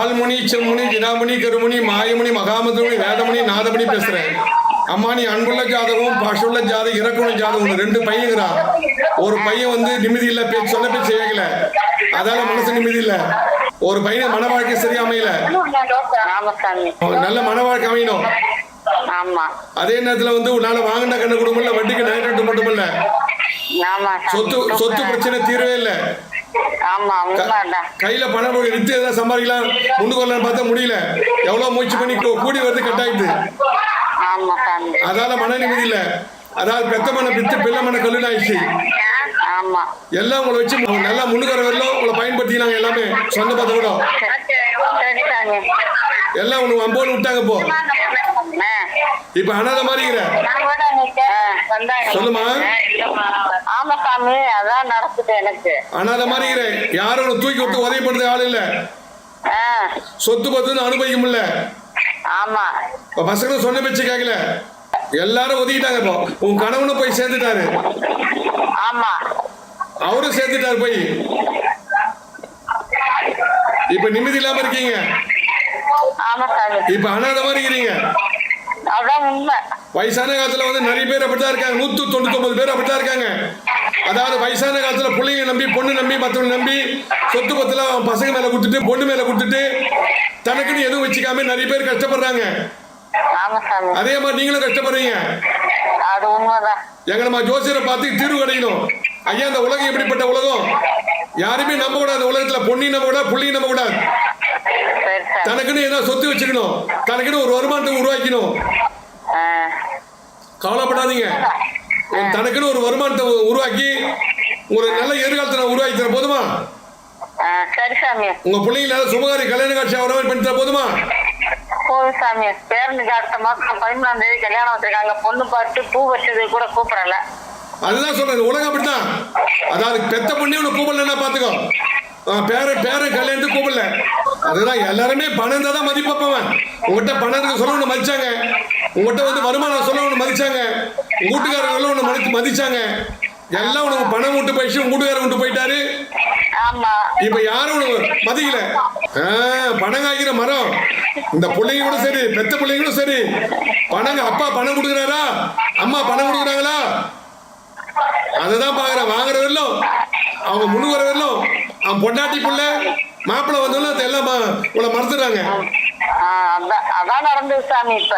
கண்மணி கருமணி மாயமணி மகாமந்திரமணி வேதமணி நாதமணி பேசுறேன். அம்மா நீ அன்புள்ள ஜாதகம் பாஷுள்ள ஜாதகம் இறக்குள்ள ஜாதகம் ரெண்டு பையங்கிறான் ஒரு பையன் வந்து நிம்மதி இல்ல பேச்சு சொன்ன பேச்சு கேட்கல அதால மனசு நிம்மதி இல்ல. ஒரு பையன் மன வாழ்க்கை சரியா அமையல. நல்ல மன வாழ்க்கை அமையணும். அதே நேரத்துல வந்து உன்னால வாங்கின கண்ணு குடும்பம் வட்டிக்கு நகைட்டு மட்டும் இல்ல. சொத்து சொத்து பிரச்சனை தீரவே இல்ல. கையில பணம் வித்து எதாவது சம்பாதிக்கலாம். முன்னுக்கு வரலான்னு பார்த்தா முடியல. எவ்வளவு முயற்சி பண்ணி கூடி வருது கட் ஆயிடுது ஆமா சாமி அதால மன நிம்மதி இல்ல. அதாவது பெத்த மன பித்து பிள்ளை மன கல்லுன்னு ஆயிடுச்சு. எல்லாம் உங்களை வச்சு நல்லா முன்னுக்கு வர வரலாம் உங்களை பயன்படுத்தினாங்க எல்லாமே. சொந்த பத்த கூட எல்லாம் உனக்கு அம்போன்னு விட்டாங்க இப்போ. இப்ப அனாத மாதிரிங்கிற சொல்லுமா. ஆமா சாமி அதான் நடக்குது எனக்கு. யாரும் தூக்கி விட்டு உதவி பண்றது ஆள் இல்ல. சொத்து பத்துன்னு அனுபவிக்க முடியல ஆமா பசங்களும் சொன்ன பேச்சு கேட்கல எல்லாரும் ஒதுக்கிட்டாங்க இப்போ. உன் கணவனும் போய் சேர்ந்துட்டாரு. ஆமா. அவரும் சேர்த்துட்டாரு போய். இப்ப நிம்மதி இல்லாம இருக்கீங்க. இப்ப அனாத மாதிரி இருக்கிறீங்க அதான் உண்மை. வயசான காலத்துல வந்து நிறைய பேர் அப்படித்தான் இருக்காங்க. நூத்து தொண்ணூத்தி பேர் அப்படித்தான் இருக்காங்க. அதாவது வயசான காலத்துல பிள்ளைங்க நம்பி பொண்ணு நம்பி மத்தவங்க நம்பி சொத்து பத்துல அவன் பசங்க மேல கொடுத்துட்டு பொண்ணு மேல கொடுத்துட்டு தனக்குன்னு எதுவும் வச்சுக்காம நிறைய பேர் கஷ்டப்படுறாங்க. அதே மாதிரி நீங்களும் கஷ்டப்படுறீங்க. எங்க நம்ம ஜோசியரை பார்த்து தீர்வு கிடைக்கணும் ஐயா இந்த உலகம் எப்படிப்பட்ட உலகம். யாருமே நம்ப கூடாது. உலகத்துல பொண்ணையும் நம்ப கூடாது புள்ளையும் நம்ப கூடாது. தனக்குன்னு ஏதாவது சொத்து வச்சுக்கணும். தனக்குன்னு ஒரு வருமானத்தை உருவாக்கணும் கவலைப்படாதீங்க. தனக்குன்னு ஒரு வருமானத்தை உருவாக்கி ஒரு நல்ல எதிர்காலத்தை நான் உருவாக்கி தர போதுமா? ஆ, சரி சாமி. உங்க பிள்ளைங்க நல்ல சுபகாரி கல்யாண காட்சி வர மாதிரி பண்ணி தர போதுமா? போதும் சாமி. பேரனுக்கு அடுத்த மாசம் பதிமூணாம் தேதி கல்யாணம் வச்சிருக்காங்க. பொண்ணு பார்த்து பூ வச்சது கூட கூப்பிடல. அதுதான் சொல்றேன். இந்த உலகம் அப்படித்தான் அதாவது பெத்த பொண்ணே உன்னை கூப்பிடலன்னா பாத்துக்கோ. ஆ, பேரன் பேரன் கல்யாணத்துக்கு கூப்பிடல. அதுதான் எல்லாருமே பணம் இருந்தா தான் மதிப்பப்பவன். உங்ககிட்ட பணம் இருக்கு சொல்ல ஒன்று மதிச்சாங்க. உங்ககிட்ட வந்து வருமானம் சொல்ல ஒன்று மதிச்சாங்க. உங்க வீட்டுக்காரங்களும் ஒன்று மதிச்சு மதிச்சாங்க. எல்லாம் உனக்கு பணம் விட்டு போயிடுச்சு உங்க வீட்டுக்காரர் விட்டு போயிட்டாரு. இப்ப யாரும் உனக்கு மதிக்கல. பணம் காய்க்கிற மரம். இந்த பிள்ளைங்க கூட சரி பெத்த பிள்ளைங்களும் சரி. பணம் அப்பா பணம் கொடுக்குறாரா? அம்மா பணம் கொடுக்குறாங்களா? அதுதான் பாக்குறேன். வாங்குற வரலும் அவங்க முன்னு வர வரலும் அவன் பொண்டாட்டி புள்ள மாப்பிள்ளை அது எல்லாம் உங்களை மறந்துடுறாங்க. ஆ, அதான் அதான் நடந்தது சாமி இப்ப.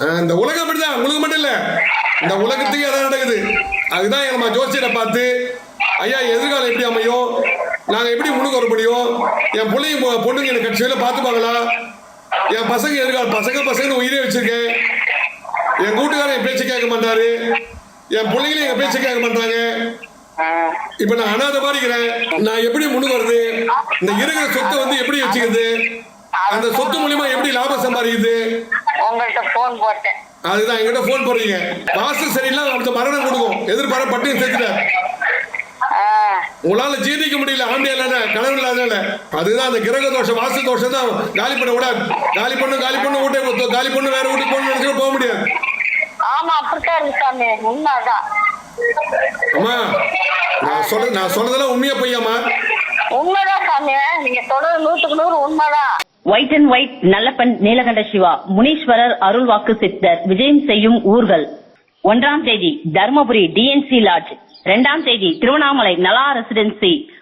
ஆ, இந்த உலகம் அப்படிதான் உங்களுக்கு மட்டும் இல்ல. இந்த உலகத்துக்கு அதான் நடக்குது. அதுதான் நம்ம ஜோசியரை பார்த்து ஐயா எதிர்காலம் எப்படி அமையும்? நாங்க எப்படி முன்னுக்கு வர முடியும்? என் பிள்ளைங்க பொண்ணுங்க எனக்கு கட்சியில பார்த்துப்பாங்களா? என் பசங்க எதிர்காலம் பசங்க பசங்கன்னு உயிரே வச்சிருக்கேன். என் கூட்டுக்காரன் என் பேச்சு கேட்க மாட்டாரு. என் பிள்ளைங்களும் எங்க பேச்சு கேட்க மாட்டாங்க. இப்ப நான் அனாதை மாதிரி இருக்கிறேன். நான் எப்படி முன்னுக்கு வருது இந்த இருக்கிற சொத்தை வந்து எப்படி வச்சுக்கிறது? அந்த சொத்து மூலியமா எப்படி லாபம் சம்பாதிக்குது உங்கள்ட்ட போன் போட்டேன். அதுதான் எங்கிட்ட ஃபோன் போடுறீங்க. வாசல் சரியில்லை அவனுக்கு மரணம் கொடுக்கும். எதிர்பார பட்டியும் சேர்த்துட்டார் உங்களால ஜீர்ணிக்க முடியல. ஆண்டியா இல்லைன்னா கனவு இல்லாதனால அதுதான் அந்த கிரக தோஷம் வாசு தோஷம் தான். காலி பண்ண கூடாது காலி பண்ணு காலி பண்ணு வீட்டை காலி பண்ணு வேற வீட்டுக்கு போகணும்னு நினைச்சு போக முடியாது. ஆமா அப்படித்தான் இருக்கு சாமி. உண்மைதான். அம்மா நான் சொல்ற நான் சொல்றதெல்லாம் உண்மையா பொய்யாம்மா? உண்மைதான் சாமி. நீங்க சொல்றது நூத்துக்கு நூறு உண்மைதான். White and white Nallappan Neelakanda Siva Muneeswarar அருள்வாக்கு சித்தர் விஜயம் செய்யும் ஊர்கள். ஒன்றாம் தேதி தர்மபுரி டிஎன்சி லாட்ஜ் இரண்டாம் தேதி திருவண்ணாமலை நலா ரெசிடென்சி